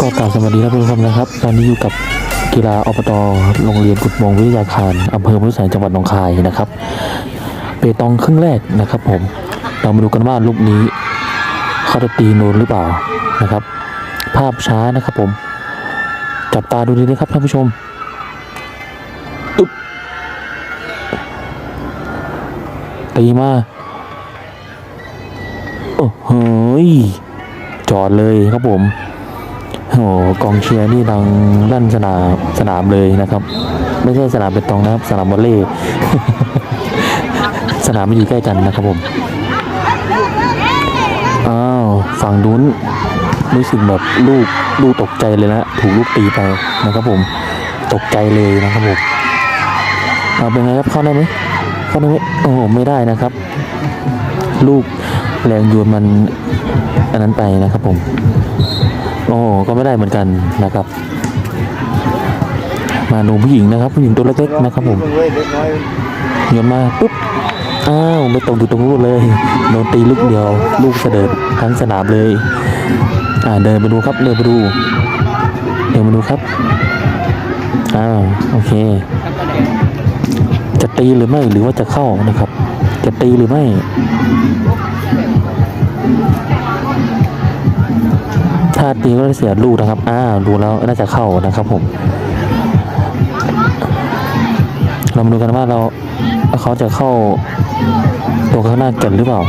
ก็กล่าวสวัสดีท่านผู้ชมนะครับ ตอนนี้อยู่กับกีฬาอบตโรงเรียนกุดมงวิทยาคารอำเภอพุทธไสจังหวัดหนองคายนะครับเปตองครึ่งแรกนะครับ ผมเรามาดูกันว่าลูกนี้เขาจะตีโนนหรือเปล่านะครับ ภาพช้านะครับผมจับตาดูดีนะครับท่านผู้ชมอึ๊บตีมา อ้โหยจอดเลยครับผมโอ้โหกองเชียร์นี่ดังลั่นสนามสนามเลยนะครับ ไม่ใช่สนามเป็นตองนะครับ สนามวอลเลย์สนามไมันอยู่ใกล้กันนะครับผมอ้าวฝั่งนู้นรู้สึกแบบลูกลูกตกใจเลยนะถูกลูกตีไปนะครับผม ตกใจเลยนะครับผมเอาเป็นไงครับเข้าได้ไหมเข้าได้ไหมโอ้โหไม่ได้นะครับ ลูก แรงยวนมันอันนั้นไปนะครับผม โอ้ก็ไม่ได้เหมือนกันนะครับ มาดูผู้หญิงนะครับ ผู้หญิงตัวเล็กๆนะครับผมโยนมาปุ๊บอ้าวไม่ตรงอยู่ตรงนู้นเลยโดนตีลูกเดียว ลูกเสด็จทั้งสนามเลย อ่าเดินไปดูครับเดินไปดูเดินมาดูครับอ้าวโอเค จะตีหรือไม่หรือว่าจะเข้านะครับ จะตีหรือไม่ ถ้าตีก็จะเสียลูกนะครับ อ้าวดูแล้วน่าจะเข้านะครับผม เรามาดูกันว่าเราเขาจะเข้าตัวข้างหน้ากันหรือเปล่า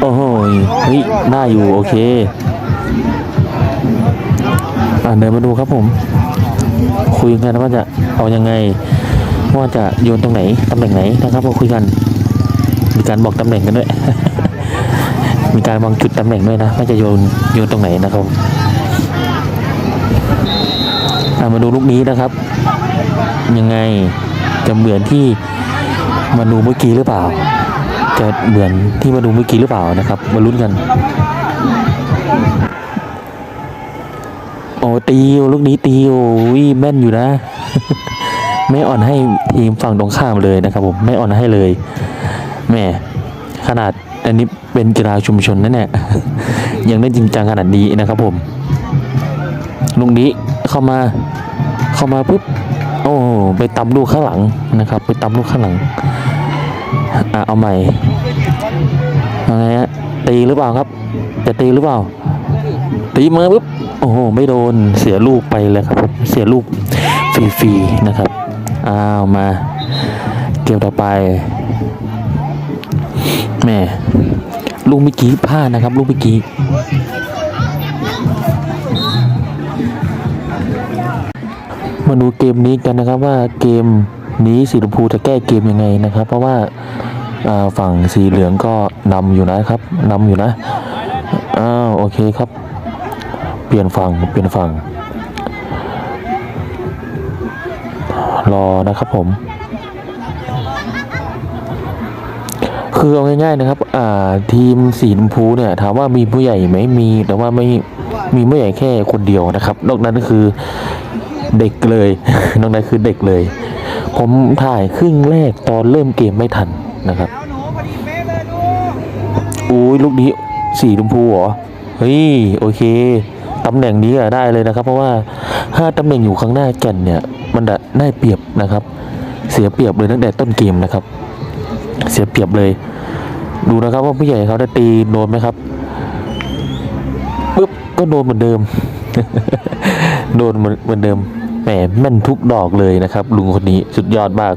โอ้โหเฮ้ยได้อยู่ โอเค อ่าเดินมาดูครับผม คุยกันว่าจะเอายังไงว่าจะโยนตรงไหน ตำแหน่งไหนนะครับมาคุยกัน มีการบอกตำแหน่งกันด้วย มีการวางจุดตำแหน่งด้วยนะว่จะโยนโยนตรงไหนนะครับมาดูลูกนี้นะครับ ยังไงจะเหมือนที่มาดูเมื่อกี้หรือเปล่า จะเหมือนที่มาดูเมื่อกี้หรือเปล่านะครับ มาลุ้นกันโอ้ตีอลูกนี้ตีอยู่วิแม่นอยู่นะ ไม่อ่อนให้ทีมฝั่งตรงข้ามเลยนะครับผมไม่อ่อนให้เลย แม่ขนาดอันนี้เป็นกีฬาชุมชนนั่นแหละยังได้จริงจังขนาดนี้นะครับผมลูกนี้เข้ามาเข้ามาปุ๊บโอ้ไปตำลูกข้างหลังนะครับ ไปตำลูกข้างหลังอะเอาใหม่เอาไงฮะตีหรือเปล่าครับ จะตีหรือเปล่า ตีมาปุ๊บโอ้โหไม่โดนเสียลูกไปเลยครับเสียลูกฟรีๆนะครับอ้าวมาเกมต่อไป แม่ลูกเมื่อกี้พลานะครับ ลูกเมื่อกี้มาดูเกมนี้กันนะครับว่าเกมนี้สีชมพูจะแก้เกมยังไงนะครับ เพราะว่าอ่าฝั่งสีเหลืองก็นำอยู่นะครับนำอยู่นะอ้าวโอเคครับ เปลี่ยนฝั่งเปลี่ยนฝั่งรอนะครับผม คือเอาง่ายๆนะครับ อ่า ทีมสีชมพูเนี่ยถามว่ามีผู้ใหญ่ไหมมี แต่ว่าไม่มีผู้ใหญ่แค่คนเดียวนะครับ นอกนั้นก็คือเด็กเลย นอกนั้นคือเด็กเลย ผมถ่ายครึ่งแรกตอนเริ่มเกมไม่ทันนะครับอุ้ยลูกนี้สีชมพูเหรอ เฮ้ย โอเค ตำแหน่งนี้อะได้เลยนะครับ เพราะว่าถ้าตำแหน่งอยู่ข้างหน้าแก่นเนี่ย มันจะได้เปรียบนะครับ เสียเปรียบเลยตั้งแต่ต้นเกมนะครับ เสียเปรียบเลย ดูนะครับว่าผู้ใหญ่เขาได้ตีโดนไหมครับปึ๊บก็โดนเหมือนเดิม โดนเหมือนเดิมแหมแม่นทุกดอกเลยนะครับ ลุงคนนี้สุดยอดมาก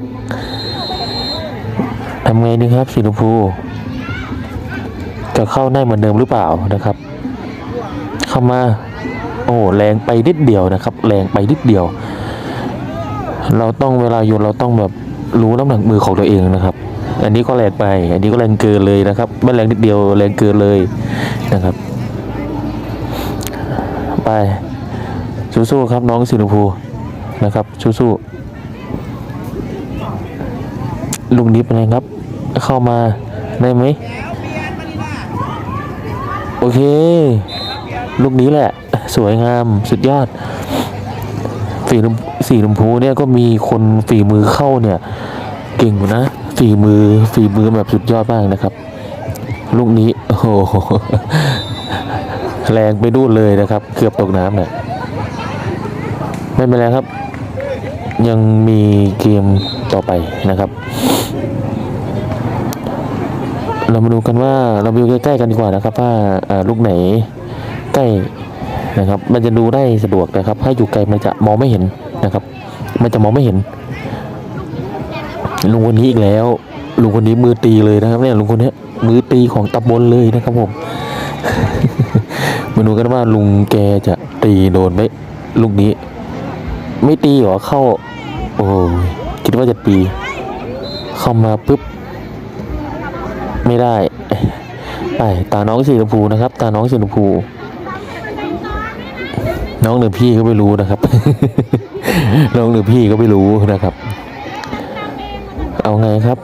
ทำไงดีครับสีชมพูจะเข้าได้เหมือนเดิมหรือเปล่านะครับ เข้ามา โอ้แรงไปนิดเดียวนะครับ แรงไปนิดเดียว เราต้องเวลาโยนเราต้องแบบรู้น้ำหนักมือของตัวเองนะครับ อันนี้ก็แรงไป อันนี้ก็แรงเกินเลยนะครับ ไม่แรงนิดเดียวแรงเกินเลยนะครับ ไปสู้ๆครับน้องสิงห์ภูนะครับสู้ๆลุงนี้เป็นไงครับ เข้ามาได้ไหมโอเค ลูกนี้แหละ สวยงามสุดยอดฝีลมสีลมพูเนี่ยก็มีคนฝีมือเข้าเนี่ย เก่งอยู่นะ ฝีมือฝีมือแบบสุดยอดมากนะครับ ลูกนี้ โอ้โห แรงไปดูดเลยนะครับ เกือบตกน้ำเนี่ยไม่เป็นไรครับ ยังมีเกมต่อไปนะครับ เรามาดูกันว่าเราไปดูใกล้ๆกันดีกว่านะครับว่าอ่าลูกไหนใกล้นะครับ มันจะดูได้สะดวกนะครับ ถ้าอยู่ไกลมันจะมองไม่เห็นนะครับ มันจะมองไม่เห็น ลุงคนนี้อีกแล้ว ลุงคนนี้มือตีเลยนะครับเนี่ยลุงคนนี้มือตีของตำบลเลยนะครับผมมาดูกันว่าลุงแกจะตีโดนไหมลูกนี้ ไม่ตีหรอเข้า โอ้คิดว่าจะตี เข้ามาปุ๊บ ไม่ได้ไปตาน้องสีชมพูนะครับ ตาน้องสีชมพู น้องหรือพี่ก็ไม่รู้นะครับ น้องหรือพี่ก็ไม่รู้นะครับ เอาไงครับ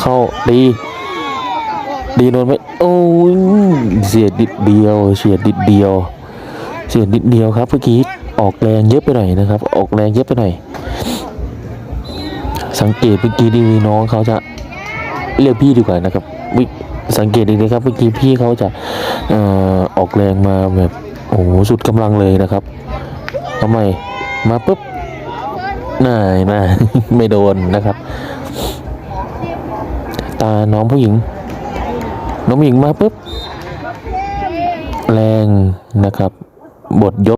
เข้าดี ดีโดนไหมโอ้ยเสียดิดเดียวเสียดิดเดียว เสียดิดเดียวครับเมื่อกี้ออกแรงเยอะไปหน่อยนะครับ ออกแรงเยอะไปหน่อย สังเกตเมื่อกี้ดีน้องเขาจะเรียกพี่ดีกว่านะครับวิสังเกตดีนะครับเมื่อกี้พี่เขาจะเอ่อออกแรงมาแบบโอ้โหสุดกำลังเลยนะครับทำไมมาปุ๊บ น่ายนะไม่โดนนะครับ ตาน้องผู้หญิง น้องผู้หญิงมาปุ๊บ แรงนะครับ บทยบ